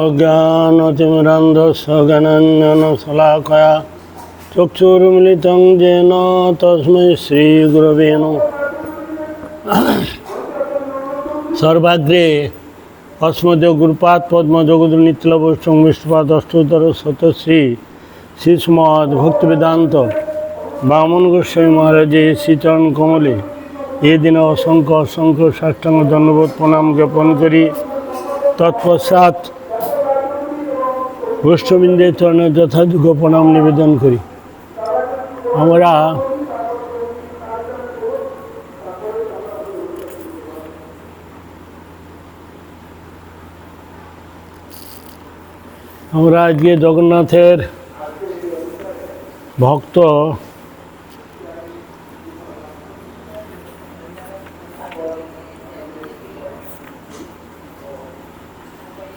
অজ্ঞানতিমিরান্ধস্য জ্ঞানাঞ্জনশলাকয়া চক্ষুর্মিলিतं যেন তস্मै শ্রীগুরবে নমঃ সর্বাগ্রে অস্মদেব গুরুপাদ পদ্ম জগদুর নিত্যলবৈষ্ণব বিষ্ণুপাদ অষ্টোত্তর শতশ্রী শ্রীষ্মদ ভক্তিবেদান্ত বামন গোস্বামী মহারাজের শ্রীচরণ কমলে এই দিনে অসংখ্য অসংখ্য সাষ্টাঙ্গ ধন্যবাদ প্রণাম জ্ঞাপন করি তৎপশ্চাৎ বৈষ্ণবীন্দের চরণে যথাযোগ্য প্রণাম নিবেদন করি। আমরা আমরা আজকে জগন্নাথের ভক্ত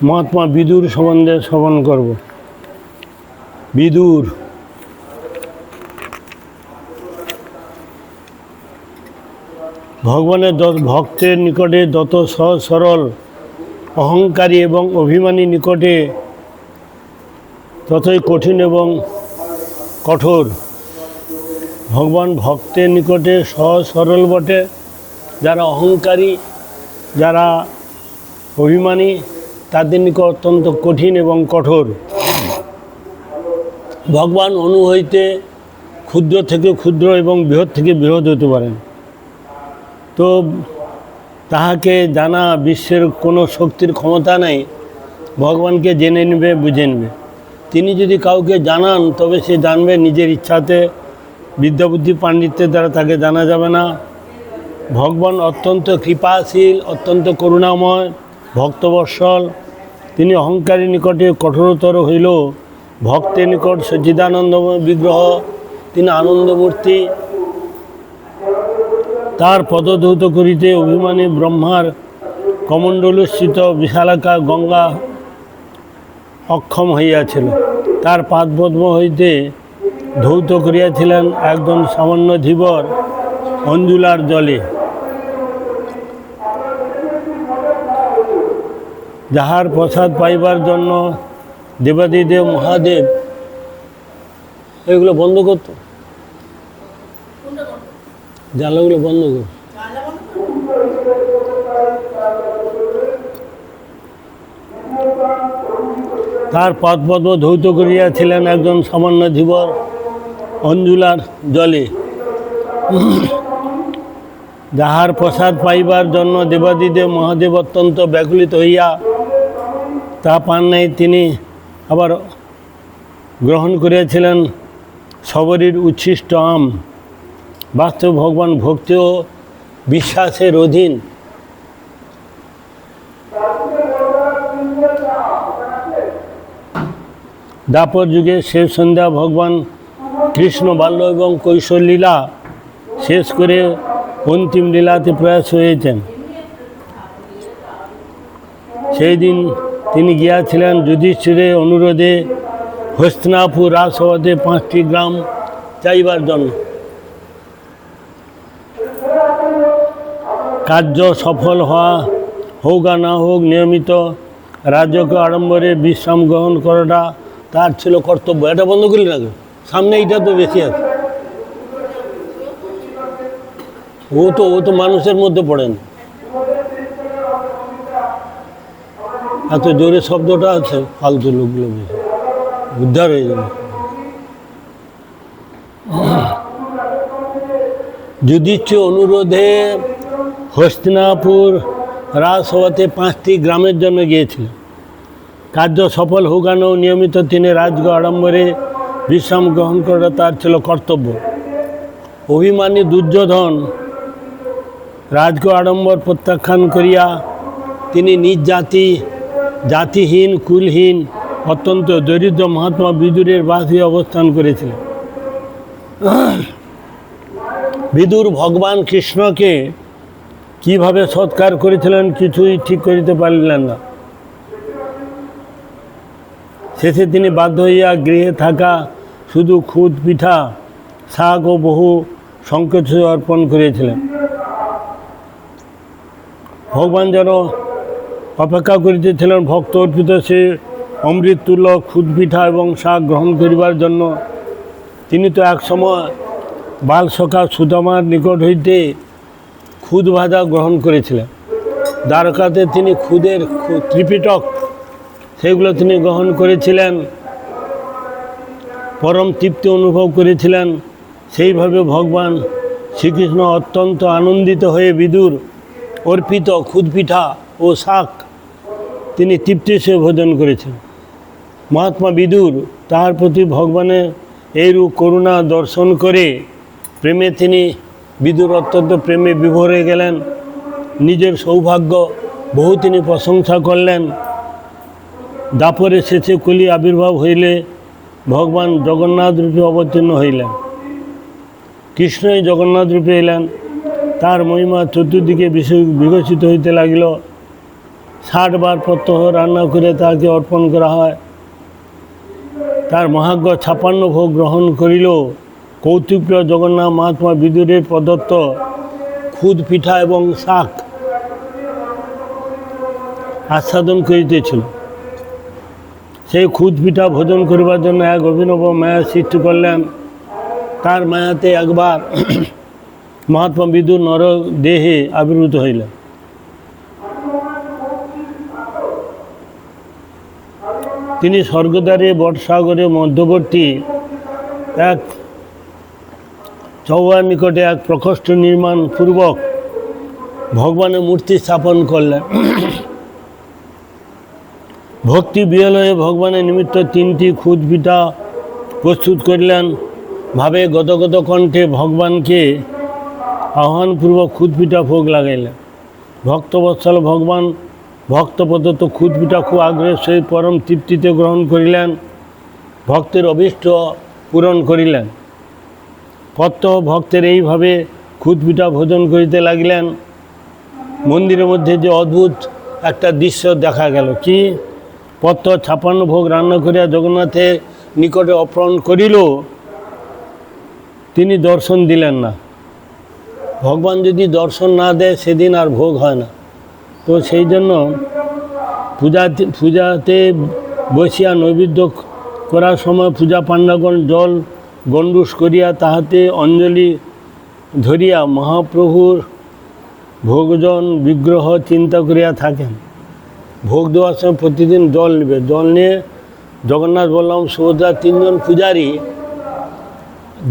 মহাত্মা বিদুর সম্বন্ধে শ্রবণ করব। বিদুর। ভগবানের ভক্তের নিকটে যত সহজ সরল, অহংকারী এবং অভিমানী নিকটে ততই কঠিন এবং কঠোর। ভগবান ভক্তের নিকটে সহজ সরল বটে, যারা অহংকারী, যারা অভিমানী তাদের নিকট অত্যন্ত কঠিন এবং কঠোর। ভগবান অনু হইতে ক্ষুদ্র থেকে ক্ষুদ্র এবং বৃহৎ থেকে বৃহৎ হতে পারেন। তো তাহাকে জানা বিশ্বের কোনো শক্তির ক্ষমতা নেই, ভগবানকে জেনে নেবে, বুঝে নেবে। তিনি যদি কাউকে জানান, তবে সে জানবে নিজের ইচ্ছাতে বিদ্যাবুদ্ধি পাণ্ডিত্যের দ্বারা তাকে জানা যাবে না। ভগবান অত্যন্ত কৃপাশীল, অত্যন্ত করুণাময় ভক্তবৎসল। তিনি অহংকারী নিকটে কঠোরতর হইল। ভক্তের নিকট সচ্চিদানন্দময় বিগ্রহ, তিনি আনন্দমূর্তি। তার পদধৌত করিতে অভিমানী ব্রহ্মার কমণ্ডলস্থিত বিশালাকা গঙ্গা অক্ষম হইয়াছিল। তার পাদপদ্ম হইতে ধৌত করিয়াছিলেন একজন সামান্য ধীবর অঞ্জুলার জলে। যাহার প্রসাদ পাইবার জন্য দেবাদিদেব, মহাদেব, এগুলো বন্ধ করতো? জানলাগুলো বন্ধ কর। তার পদপদ্ম ধৌত করিয়াছিলেন একজন সামান্য ধীবর অঞ্জুলার জলে। যাহার প্রসাদ পাইবার জন্য দেবাদিদেব, মহাদেব অত্যন্ত ব্যাকুলিত হইয়া তা পান নাই, তিনি আবার গ্রহণ করিয়াছিলেন সবরীর উচ্ছিষ্ট আম। বাস্তব ভগবান ভক্তি ও বিশ্বাসের অধীন। দাপর যুগে শেষ সন্ধ্যা ভগবান কৃষ্ণ বাল্য এবং কৈশোর লীলা শেষ করে অন্তিম লীলাতে প্রয়াস হয়েছেন। সেই দিন তিনি গিয়াছিলেন যুধিষ্ঠিরের অনুরোধে হস্তিনাপুর রাজসভাতে পাঁচটি গ্রাম চাইবার জন্য। কার্য সফল হওয়া হোক আর না হোক নিয়মিত রাজ্যকে আড়ম্বরে বিশ্রাম গ্রহণ করাটা তার ছিল কর্তব্য। এটা বন্ধ করলি না সামনে এইটা তো বেশি আছে। ও তো ও তো মানুষের মধ্যে পড়ে এত জোরে শব্দটা আছে, ফালতু লোকগুলো বেশি। উদ্ধার হয়ে যাবে। যুধিষ্ঠ অনুরোধে হস্তিনাপুর রাজসভাতে পাঁচটি গ্রামের জন্য গিয়েছিলেন কার্য সফল হোগানো নিয়মিত তিনি রাজগ আড়ম্বরে বিশ্রাম গ্রহণ করা তার ছিল কর্তব্য। অভিমানী দুর্যোধন রাজগ আড়ম্বর প্রত্যাখ্যান করিয়া তিনি নিজ জাতি জাতিহীন, কুলহীন, অত্যন্ত দরিদ্র মহাত্মা বিদুরের বাসে অবস্থান করেছিলেন। বিদুর ভগবান কৃষ্ণকে কীভাবে সৎকার করেছিলেন কিছুই ঠিক করিতে পারলেন না। শেষে তিনি বাধ্য হইয়া গৃহে থাকা শুধু খুদ, পিঠা, শাক ও বহু সংকেত অর্পণ করেছিলেন। ভগবান যেন অপেক্ষা করিতেছিলেন ভক্ত অর্পিত সে অমৃত খুদ পিঠা এবং শাক গ্রহণ করিবার জন্য। তিনি তো একসময় বাল সখা সুদামার নিকট হইতে খুদ ভাজা গ্রহণ করেছিলেন। দ্বারকাতে তিনি খুদের ত্রিপিটক, সেগুলো তিনি গ্রহণ করেছিলেন। পরম তৃপ্তি অনুভব করেছিলেন। সেইভাবে ভগবান শ্রীকৃষ্ণ অত্যন্ত আনন্দিত হয়ে বিদুর অর্পিত খুদপিঠা ও শাক তিনি তৃপ্তি সে ভোজন করেছেন। মহাত্মা বিদুর তাহার প্রতি ভগবানের এইরূপ করুণা দর্শন করে প্রেমে তিনি বিদুর অত্যন্ত প্রেমে বিভোর গেলেন। নিজের সৌভাগ্য বহু তিনি প্রশংসা করলেন। দাপরে শেষে কলি আবির্ভাব হইলে ভগবান জগন্নাথ রূপে অবতীর্ণ হইলেন। কৃষ্ণই জগন্নাথ রূপে এলেন। তার মহিমা চতুর্দিকে বিকশিত হইতে লাগিল। ষাট বার প্রত্যহ রান্না করে তাকে অর্পণ করা হয়। তার মহাজ্ঞ ছাপান্ন ভোগ গ্রহণ করিল। কৌতুকপ্রিয় জগন্নাথ মহাত্মা বিদুরের প্রদত্ত খুদ, পিঠা এবং শাক আস্বাদন করিতেছিল। সেই খুদ, পিঠা ভোজন করিবার জন্য এক অভিনব মায়া সৃষ্টি করলেন। তার মায়াতে একবার মহাত্মা বিদুর নর দেহে আবির্ভূত হইলেন। তিনি স্বর্গদ্বারে, বটসাগরে, মধ্যবর্তী এক চৌয়ার নিকটে এক প্রকোষ্ঠ নির্মাণ পূর্বক ভগবানের মূর্তি স্থাপন করলেন। ভক্তি বিহল হয়ে ভগবানের নিমিত্ত তিনটি খুদ পিঠা প্রস্তুত করলেন। ভাবে গদগদ কণ্ঠে ভগবানকে আহ্বানপূর্বক খুদ পিঠা ভোগ লাগাইলেন। ভক্তবৎসল ভগবান ভক্ত প্রদত্ত খুব আগ্রহের সহিত পরম তৃপ্তিতে গ্রহণ করিলেন। ভক্তের অভীষ্ট পূরণ করিলেন। প্রত্যহ ভক্তের এইভাবে পিঠা ভোজন করিতে লাগিলেন। মন্দিরের মধ্যে যে অদ্ভুত একটা দৃশ্য দেখা গেল। কি? পত্র ছাপান্ন ভোগ রান্না করিয়া জগন্নাথের নিকটে অপহরণ করিল। তিনি দর্শন দিলেন না। ভগবান যদি দর্শন না দেয়, সেদিন আর ভোগ হয় না। তো সেই জন্য পূজাতে পূজাতে বসিয়া নৈবেদ্য করার সময় পূজা পাণ্ডাগণ জল গণ্ডুস করিয়া তাহাতে অঞ্জলি ধরিয়া মহাপ্রভুর ভোগজন বিগ্রহ চিন্তা করিয়া থাকেন। ভোগ দেওয়ার সময় প্রতিদিন জল নেবে। জল নিয়ে জগন্নাথ বললাম, সুভদ্রা, তিনজন পূজারী,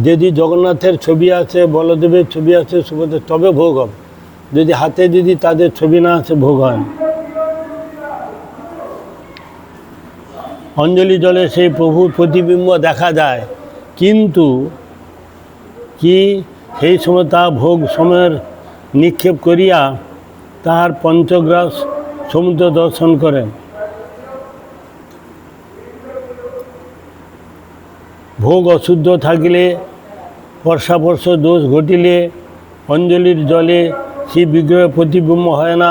যদি জগন্নাথের ছবি আছে, বলদেবের ছবি আছে, সুভদ্রা, তবে ভোগ হবে। যদি হাতে যদি তাদের ছবি না আছে ভোগ হয় অঞ্জলি জলে সেই প্রভুর প্রতিবিম্ব দেখা যায়, কিন্তু কি সেই সময় তা ভোগ সময়ের নিক্ষেপ করিয়া তাহার পঞ্চগ্রাস সমুদ্র দর্শন করেন ভোগ অশুদ্ধ থাকিলে, বর্ষাবর্ষ দোষ ঘটিলে, অঞ্জলির জলে সেই বিগ্রহে প্রতিবিম্ব হয় না।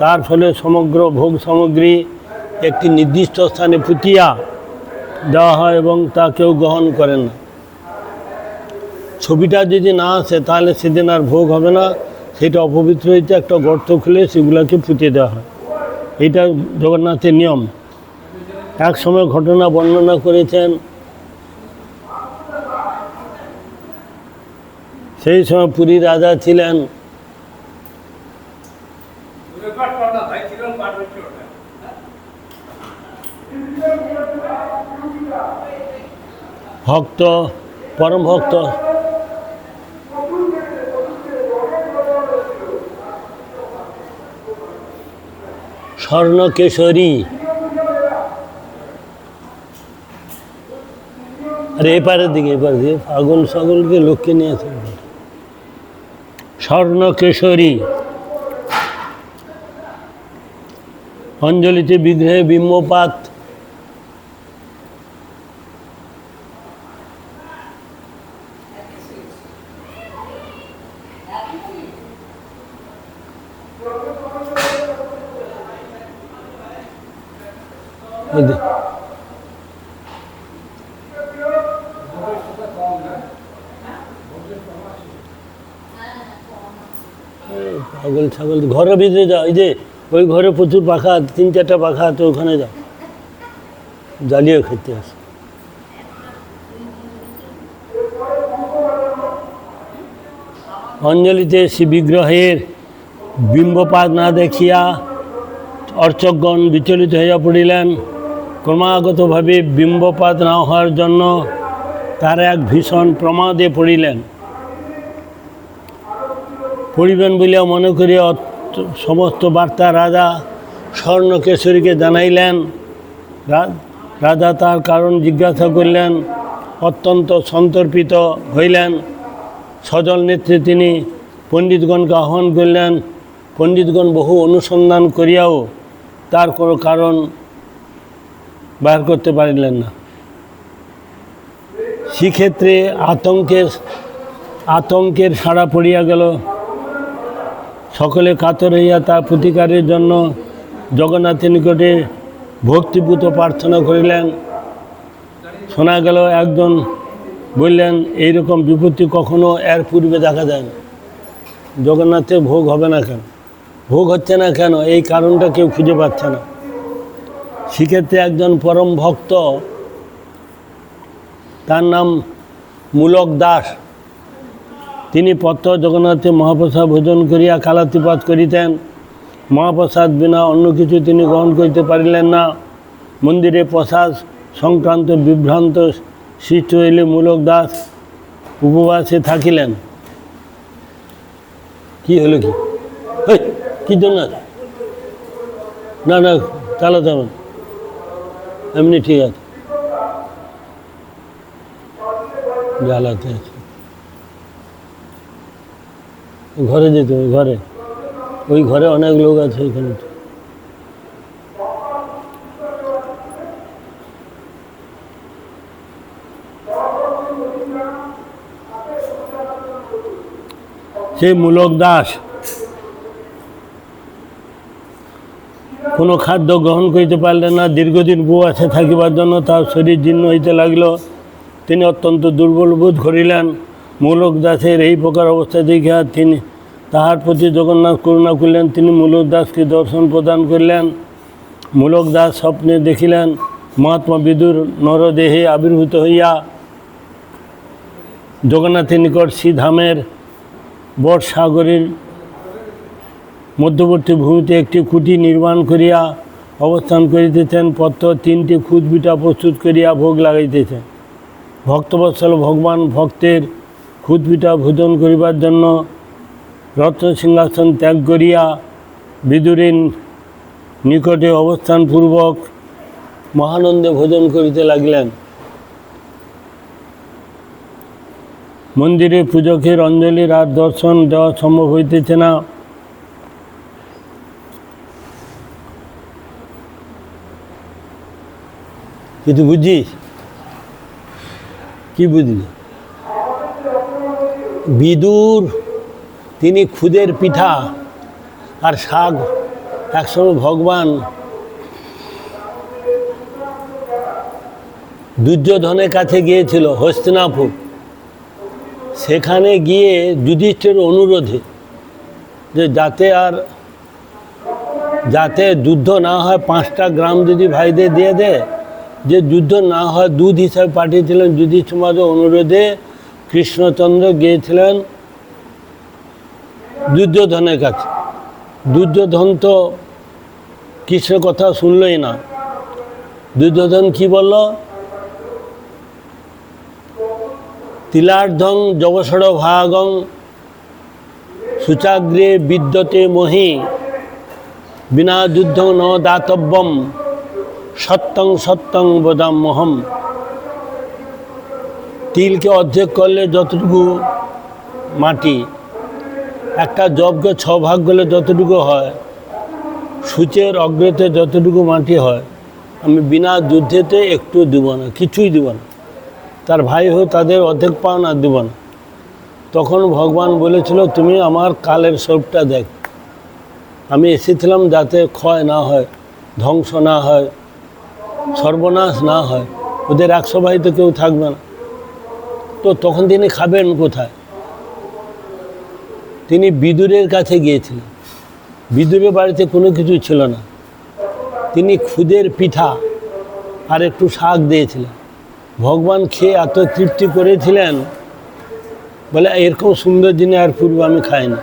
তার ফলে সমগ্র ভোগ সামগ্রী একটি নির্দিষ্ট স্থানে পুঁতিয়া দেওয়া হয় এবং তা কেউ গ্রহণ করেন না। ছবিটা যদি না আসে, তাহলে সেদিন আর ভোগ হবে না। সেটা অপবিত্র হইতে একটা গর্ত খুলে সেগুলোকে পুঁতে দেওয়া হয়। এটা জগন্নাথের নিয়ম। এক সময় ঘটনা বর্ণনা করেছেন, সেই সময় পুরী রাজা ছিলেন। ভক্ত, পরম ভক্ত। স্বর্ণকেশরী। আরে এপারের দিকে এপারের দিকে। পাগল ছাগলকে লোককে নিয়ে আসে। স্বর্ণকেশরী। অঞ্জলিতে বিগ্রহে বিম্বপাত ওই দে। এই পাগল ছাগল ঘরের ভিতরে যা এই যে ওই ঘরে প্রচুর পাখা, তিন চারটা পাখা আছে, ওখানে যাও। জ্বালিয়ে খেতে আসে। অঞ্জলিতে বিগ্রহের বিম্বপাত না দেখিয়া অর্চকগণ বিচলিত হইয়া পড়িলেন। ক্রমাগতভাবে বিম্বপাত না হওয়ার জন্য তার এক ভীষণ প্রমাদে পড়িলেন। পড়িবেন বলিয়া মনে করিয়া সমস্ত বার্তা রাজা স্বর্ণকেশরীকে জানাইলেন। রাজা তার কারণ জিজ্ঞাসা করলেন, অত্যন্ত সন্তর্পিত হইলেন। সজল নেত্রে তিনি পণ্ডিতগণকে আহ্বান করলেন, পণ্ডিতগণ বহু অনুসন্ধান করিয়াও তার কোনো কারণ বার করতে পারিলেন না। সেক্ষেত্রে আতঙ্কের আতঙ্কের সাড়া পড়িয়া গেল। সকলে কাতর হইয়া তার প্রতিকারের জন্য জগন্নাথের নিকটে ভক্তিভূত প্রার্থনা করিলেন। শোনা গেল, একজন বললেন, এইরকম বিপত্তি কখনো এর পূর্বে দেখা যায় না জগন্নাথের ভোগ হবে না কেন? ভোগ হচ্ছে না কেন? এই কারণটা কেউ খুঁজে পাচ্ছে না। সেক্ষেত্রে একজন পরম ভক্ত, তার নাম মূলক দাস তিনি পত্র জগন্নাথে মহাপ্রসাদ ভোজন করিয়া কালাতিপাত করিতেন। মহাপ্রসাদ বিনা অন্য কিছু তিনি গ্রহণ করিতে পারিলেন না। মন্দিরে প্রসাদ সংক্রান্ত বিভ্রান্ত সৃষ্টি হইলে মূলক দাস উপবাসে থাকিলেন। কি হলো কি? কি জন্য? না না চালাতে হবে এমনি ঠিক আছে। জ্বালাতে আছে। ঘরে যেতে হবে ঘরে। ওই ঘরে অনেক লোক আছে এখানে। সেই মূলক দাস কোনো খাদ্য গ্রহণ করিতে পারলেন না, দীর্ঘদিন উপবাসে থাকিবার জন্য তার শরীর জীর্ণ হইতে লাগল। তিনি অত্যন্ত দুর্বল বোধ করিলেন। মূলক দাসের এই প্রকার অবস্থা দেখিয়া তিনি তাহার প্রতি জগন্নাথ করুণা করলেন, তিনি মূলক দাসকে দর্শন প্রদান করলেন। মূলক দাস স্বপ্নে দেখিলেন, মহাত্মা বিদুর নরদেহে আবির্ভূত হইয়া জগন্নাথের নিকট শ্রীধামের বটসাগরের মধ্যবর্তী ভূমিতে একটি খুঁটি নির্মাণ করিয়া অবস্থান করিতেছেন। পত্র তিনটি খুদবিটা প্রস্তুত করিয়া ভোগ লাগাইতেছেন। ভক্তবৎসল ভগবান ভক্তের খুদবিটা ভোজন করিবার জন্য রত্ন সিংহাসন ত্যাগ করিয়া বিদুরের নিকটে অবস্থানপূর্বক মহানন্দে ভোজন করিতে লাগিলেন। মন্দিরে পূজকের অঞ্জলির আর দর্শন দেওয়া সম্ভব হইতেছে না। কিন্তু বুঝিস? কি বুঝলি? বিদুর, তিনি খুদের পিঠা আর শাক একসময় ভগবান দুর্যোধনের কাছে গিয়েছিল হস্তিনাপুর। সেখানে গিয়ে যুধিষ্ঠির অনুরোধে যে যাতে আর যাতে যুদ্ধ না হয়, পাঁচটা গ্রাম যদি ভাইদের দিয়ে দেয়, যে যুদ্ধ না হয় দুধ হিসাবে পাঠিয়েছিলেন মহারাজের অনুরোধে কৃষ্ণচন্দ্র গিয়েছিলেন দুর্যোধনের কাছে। দুর্যোধন তো কৃষ্ণের কথা শুনলই না। দুর্যোধন কি বলল? তিলার্ধং জগসড় ভাগং সুচাগ্রে বিদ্যতে মহি বিনা যুদ্ধ ন দাতব্যম সত্যং সত্যং বদাম্যহম। তিলকে অর্ধেক করলে যতটুকু মাটি, একটা জবকে ছ ভাগ করলে যতটুকু হয়, সূচের অগ্রতে যতটুকু মাটি হয়, আমি বিনা যুদ্ধেতে একটু দিব না, কিছুই দিব না। তার ভাই হয়ে তাদের অর্ধেক পাওনা দিব না। তখন ভগবান বলেছিল, তুমি আমার কালের স্বরূপটা দেখ। আমি এসেছিলাম যাতে ক্ষয় না হয়, ধ্বংস না হয়, সর্বনাশ না হয়। ওদের একশো ভাই তো কেউ থাকবে না। তো তখন তিনি খাবেন কোথায়? তিনি বিদুরের কাছে গিয়েছিলেন। বিদুরের বাড়িতে কোনো কিছু ছিল না। তিনি খুদের পিঠা আর একটু শাক দিয়েছিলেন। ভগবান খেয়ে এত তৃপ্তি করেছিলেন বলে এরকম সুন্দর দিনে আর পূর্বে আমি খাইনি।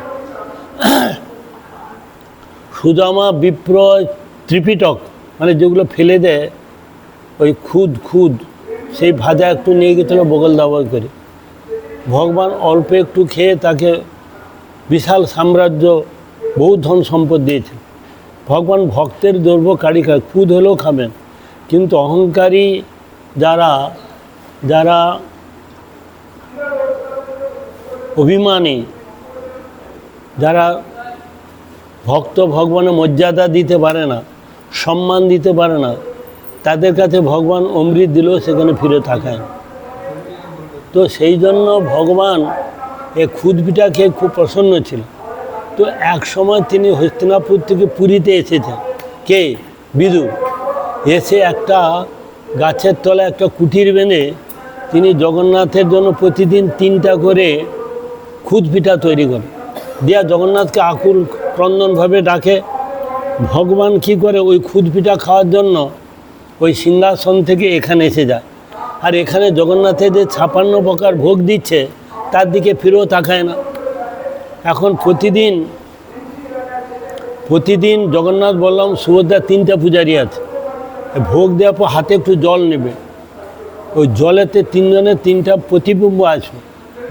সুদামা বিপ্র ত্রিপিটক মানে যেগুলো ফেলে দেয়, ওই খুদ খুদ সেই ভাজা একটু নিয়ে গেছিল বগল দাবল করে। ভগবান অল্প একটু খেয়ে তাকে বিশাল সাম্রাজ্য, বহু ধন সম্পদ দিয়েছে ভগবান ভক্তের দ্রব্য কারি খায় খুদ হলেও খাবেন। কিন্তু অহংকারী যারা যারা অভিমানী, যারা ভক্ত ভগবানের মর্যাদা দিতে পারে না, সম্মান দিতে পারে না তাদের কাছে ভগবান অমৃত দিলেও সেখানে ফিরে থাকায় তো সেই জন্য ভগবান এ খুদ পিঠা খেয়ে খুব প্রসন্ন ছিল। তো এক সময় তিনি হস্তিনাপুর থেকে পুরীতে এসেছেন। কে? বিদু। এসে একটা গাছের তলায় একটা কুটির বেঁধে তিনি জগন্নাথের জন্য প্রতিদিন তিনটা করে খুদ পিঠা তৈরি করে দিয়া জগন্নাথকে আকুল ক্রন্দনভাবে ডাকে। ভগবান কি করে ওই খুদ পিঠা খাওয়ার জন্য ওই সিংহাসন থেকে এখানে এসে যায়। আর এখানে জগন্নাথের যে ছাপান্ন প্রকার ভোগ দিচ্ছে, তার দিকে ফিরেও তাকায় না। এখন প্রতিদিন প্রতিদিন জগন্নাথ বললাম সুভদ্রা তিনটা পূজারি আছে। ভোগ দেওয়ার পর হাতে একটু জল নেবে। ওই জলেতে তিনজনের তিনটা প্রতিবিম্ব আসবে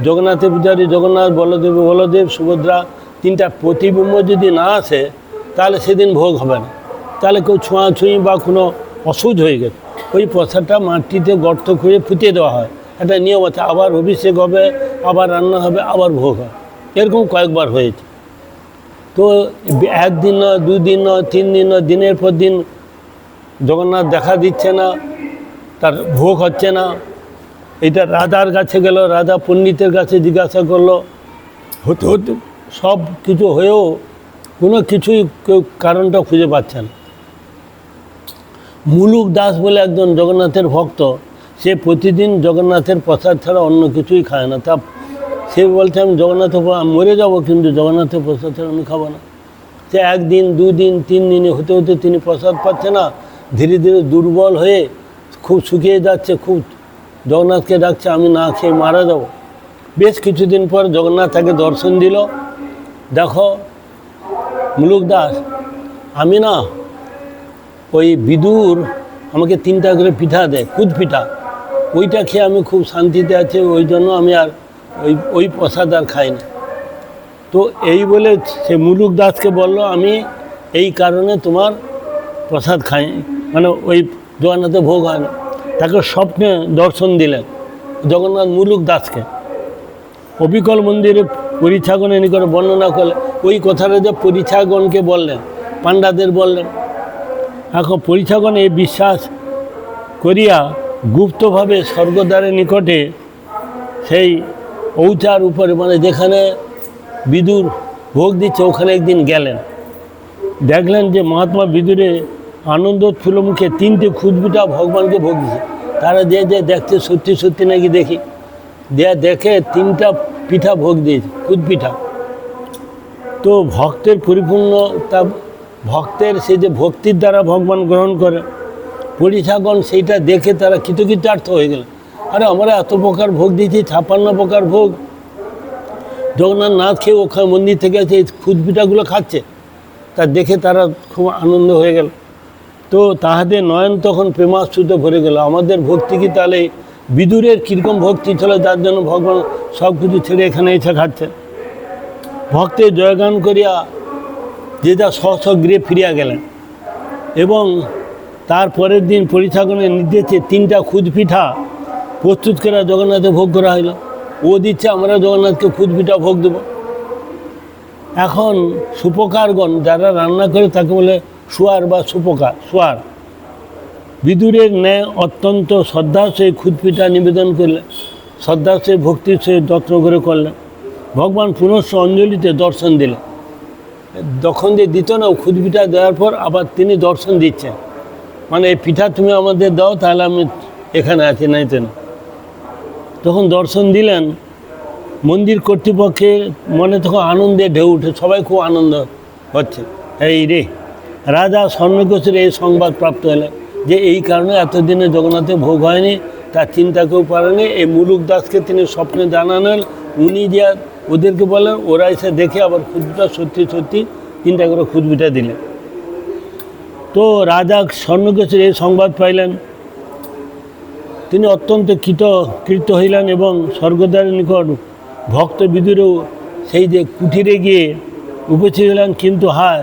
জগন্নাথের পূজারী, জগন্নাথ, বলদেব বলদেব, সুভদ্রা তিনটা প্রতিবিম্ব যদি না আসে, তাহলে সেদিন ভোগ হবে না। তাহলে কেউ ছোঁয়াছুঁই বা কোনো অসুজ হয়ে গেছে। ওই প্রসাদটা মাটিতে গর্ত করে ফুটিয়ে দেওয়া হয়। একটা নিয়ম আছে, আবার অভিষেক হবে, আবার রান্না হবে, আবার ভোগ হয়। এরকম কয়েকবার হয়েছে। তো একদিন নয়, দুদিন নয়, তিন দিন নয়, দিনের পর দিন জগন্নাথ দেখা দিচ্ছে না, তার ভোগ হচ্ছে না। এটা রাধার কাছে গেল রাধা পণ্ডিতের কাছে জিজ্ঞাসা করল, হতে হতে সব কিছু হয়েও কোনো কিছুই কেউ কারণটা খুঁজে পাচ্ছে না। মুলুক দাস বলে একজন জগন্নাথের ভক্ত, সে প্রতিদিন জগন্নাথের প্রসাদ ছাড়া অন্য কিছুই খায় না। তা সে বলছে, আমি জগন্নাথের মরে যাব কিন্তু জগন্নাথের প্রসাদ ছাড়া আমি খাব না। সে একদিন, দুদিন, তিন দিনে হতে হতে তিনি প্রসাদ পাচ্ছে না। ধীরে ধীরে দুর্বল হয়ে খুব শুকিয়ে যাচ্ছে, খুব জগন্নাথকে ডাকছে, আমি না খেয়ে মারা যাব। বেশ কিছুদিন পর জগন্নাথ তাকে দর্শন দিল। দেখো, মুলুক দাস, আমি না ওই বিদুর আমাকে তিনটা করে পিঠা দেয় কুদ পিঠা। ওইটা খেয়ে আমি খুব শান্তিতে আছি, ওই জন্য আমি আর ওই ওই প্রসাদ আর খাই না। তো এই বলে সে মুলুক দাসকে বলল, আমি এই কারণে তোমার প্রসাদ খাই মানে ওই জগন্নাথে ভোগ হয় না। তাকে স্বপ্নে দর্শন দিলেন জগন্নাথ মুলুক দাসকে। অবিকল মন্দিরে পরিছাগণের নিকট বর্ণনা করলে ওই কথাটা যে পরিছাগণকে বললেন, পাণ্ডাদের বললেন এখন পরিছাগণ এই বিশ্বাস করিয়া গুপ্তভাবে স্বর্গদ্বারের নিকটে সেই ঔচার উপরে মানে যেখানে বিদুর ভোগ দিচ্ছে, ওখানে একদিন গেলেন। দেখলেন যে মহাত্মা বিদুরে আনন্দোৎফুল্ল মুখে তিনটে খুদপিঠা ভগবানকে ভোগ দিচ্ছে তারা যে যে দেখছে, সত্যি সত্যি নাকি দেখি। দেয়া দেখে তিনটা পিঠা ভোগ দিয়েছে খুদ পিঠা তো ভক্তের পরিপূর্ণতা ভক্তের সেই যে ভক্তির দ্বারা ভগবান গ্রহণ করে পরিষাগণ সেইটা দেখে তারা কৃতকৃতার্থ হয়ে গেল। আরে আমরা এত প্রকার ভোগ দিয়েছি, ছাপ্পান্ন প্রকার ভোগ। জগন্নাথ নাথ খেয়ে ওখানে মন্দির থেকে আছে এই খাচ্ছে, তা দেখে তারা খুব আনন্দ হয়ে গেল। তো তাহাদের নয়ন তখন প্রেমাশ্রুতে ভরে গেল। আমাদের ভক্তি কি তাহলে বিদুরের কীরকম ভক্তি ছিল যার জন্য ভগবান সব কিছু ছেড়ে এখানে এসে খাচ্ছে? ভক্তের জয়গান করিয়া যে যা স্ব স্ব গৃহে ফিরিয়া গেলেন। এবং তার পরের দিন পরিছাগনের নির্দেশে তিনটা খুদ পিঠা প্রস্তুত করে জগন্নাথে ভোগ করা হলো ও দিচ্ছে, আমরা জগন্নাথকে খুদ পিঠা ভোগ দেব। এখন সুপকারগণ যারা রান্না করে, তাকে বলে সুয়ার বা সুপকার, সুয়ার। বিদুরের ন্যায় অত্যন্ত শ্রদ্ধার সহিত খুদপিঠা নিবেদন করলেন। শ্রদ্ধার সহিত ভক্তির সে যত্ন করে করলেন। ভগবান পুনশ্চ অঞ্জলিতে দর্শন দিলেন। তখন যে দিত না খুদপিঠা দেওয়ার পর আবার তিনি দর্শন দিচ্ছেন। মানে এই পিঠা তুমি আমাদের দাও, তাহলে আমি এখানে আছি নাইতে না। তখন দর্শন দিলেন। মন্দির কর্তৃপক্ষের মনে তখন আনন্দে ঢেউ উঠে, সবাই খুব আনন্দ হচ্ছে। এই রে, রাজা স্বর্ণকোষের এই সংবাদ প্রাপ্ত হলেন যে এই কারণে এতদিনে জগন্নাথের ভোগ হয়নি, তার চিন্তা কেউ পারেনি। এই মুলুক দাসকে তিনি স্বপ্নে জানালেন, উনি যে ওদেরকে বলেন ওরা এসে দেখে আবার খুদবিটা সত্যি সত্যি চিন্তা করে খুদবিটা দিলেন তো রাজা স্বর্ণকেশের এই সংবাদ পাইলেন। তিনি অত্যন্ত কৃত কৃত হইলেন এবং স্বর্গদ্বারের নিকট ভক্ত বিদুরেও সেই যে কুটিরে গিয়ে উপস্থিত হলেন, কিন্তু হায়,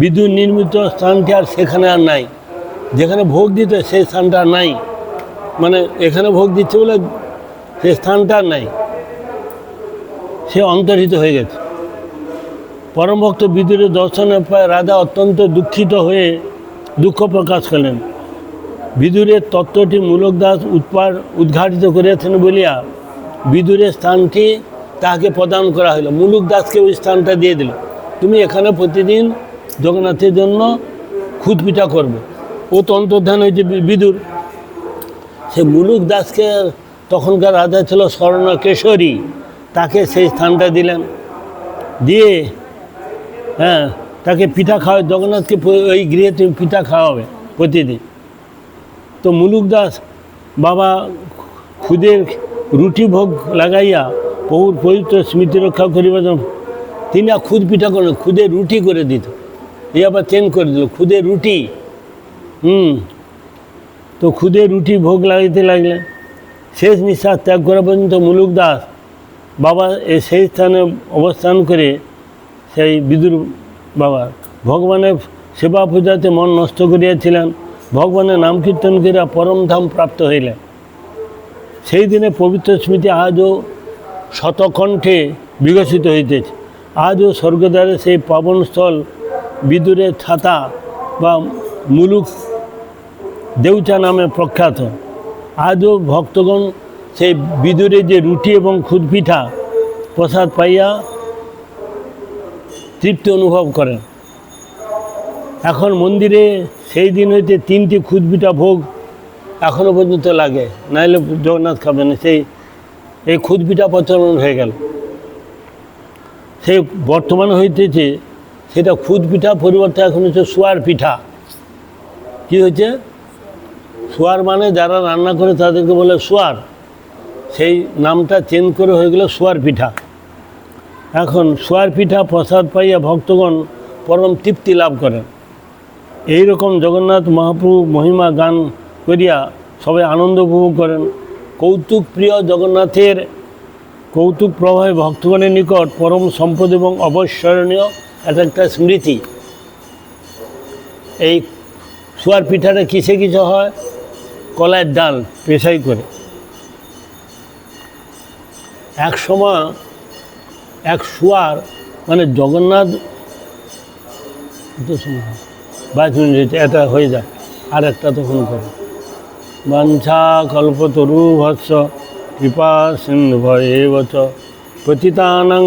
বিদুর নির্মিত স্থানটি আর সেখানে আর নাই। যেখানে ভোগ দিত, সেই স্থানটা নাই। মানে এখানে ভোগ দিচ্ছে বলে সেই স্থানটা নাই। সে অন্তর্হিত হয়ে গেছে। পরম ভক্ত বিদুরের দর্শনে পায় রাজা অত্যন্ত দুঃখিত হয়ে দুঃখ প্রকাশ করলেন। বিদুরের তত্ত্বটি মূলক দাস উৎপার উদ্ঘাটিত করিয়াছেন বলিয়া বিদুরের স্থানটি তাহাকে প্রদান করা হলো মুলুক দাসকে ওই স্থানটা দিয়ে দিল। তুমি এখানে প্রতিদিন জগন্নাথের জন্য খুদ পিঠা করবে। ও তো অন্তর্ধান হয়েছে বিদুর। সে মুলুক দাসকে তখনকার রাজা ছিল স্বর্ণকেশরী। তাকে সেই স্থানটা দিলেন। দিয়ে হ্যাঁ তাকে পিঠা খাওয়া জগন্নাথকে ওই গৃহে তুমি পিঠা খাওয়াবে প্রতিদিন। তো মুলুক দাস বাবা খুদের রুটি ভোগ লাগাইয়া বহুর পবিত্র স্মৃতি রক্ষা করিবার জন্য তিনি আর খুদ পিঠা করেন খুদে রুটি করে দিত। এই আবার চেঞ্জ করে দিল, খুদে রুটি। হুম, তো খুদে রুটি ভোগ লাগাইতে লাগলেন। শেষ নিঃশ্বাস ত্যাগ করা পর্যন্ত মুলুক দাস বাবা সেই স্থানে অবস্থান করে সেই বিদুর বাবা ভগবানের সেবা পূজাতে মন নষ্ট করিয়াছিলেন। ভগবানের নাম কীর্তন করিয়া পরম ধাম প্রাপ্ত হইলেন। সেই দিনে পবিত্র স্মৃতি আজও শতকণ্ঠে বিকশিত হইতেছে। আজও স্বর্গদ্বারে সেই পাবনস্থল, বিদুরের ছাতা বা মুলুক দেউচা নামে প্রখ্যাত। আজও ভক্তগণ সেই বিদুরে যে রুটি এবং খুদ পিঠা প্রসাদ পাইয়া তৃপ্তি অনুভব করেন। এখন মন্দিরে সেই দিন হইতে তিনটি খুদ পিঠা ভোগ এখনও পর্যন্ত লাগে। নাইলে জগন্নাথ খাবে না। সেই, এই খুদ পিঠা প্রচলন হয়ে গেল। সেই বর্তমানে হইতেছে সেটা খুদ পিঠা পরিবর্তে এখন হচ্ছে সোয়ার পিঠা। কি হয়েছে সোয়ার মানে যারা রান্না করে তাদেরকে বলে সোয়ার। সেই নামটা চেঞ্জ করে হয়ে গেল সোয়ার পিঠা। এখন সোয়ার পিঠা প্রসাদ পাইয়া ভক্তগণ পরম তৃপ্তি লাভ করেন। এই রকম জগন্নাথ মহাপ্রভু মহিমা গান করিয়া সবাই আনন্দ উপভোগ করেন। কৌতুক প্রিয় জগন্নাথের কৌতুক প্রভাবে ভক্তগণের নিকট পরম সম্পদ এবং অবস্মরণীয় এটা একটা স্মৃতি। এই সোয়ার পিঠাটা কিসে কিছু হয়? কলাইয়ের ডাল, পেশাই করে। এক সময় এক শুয়ার মানে জগন্নাথ বাইশ এটা হয়ে যায়, আর একটা তখন করে। বাঞ্ছা কল্পতরু ভৎস কৃপা সিন্ধু ভয় ভয়ে বচ, পতিতানাং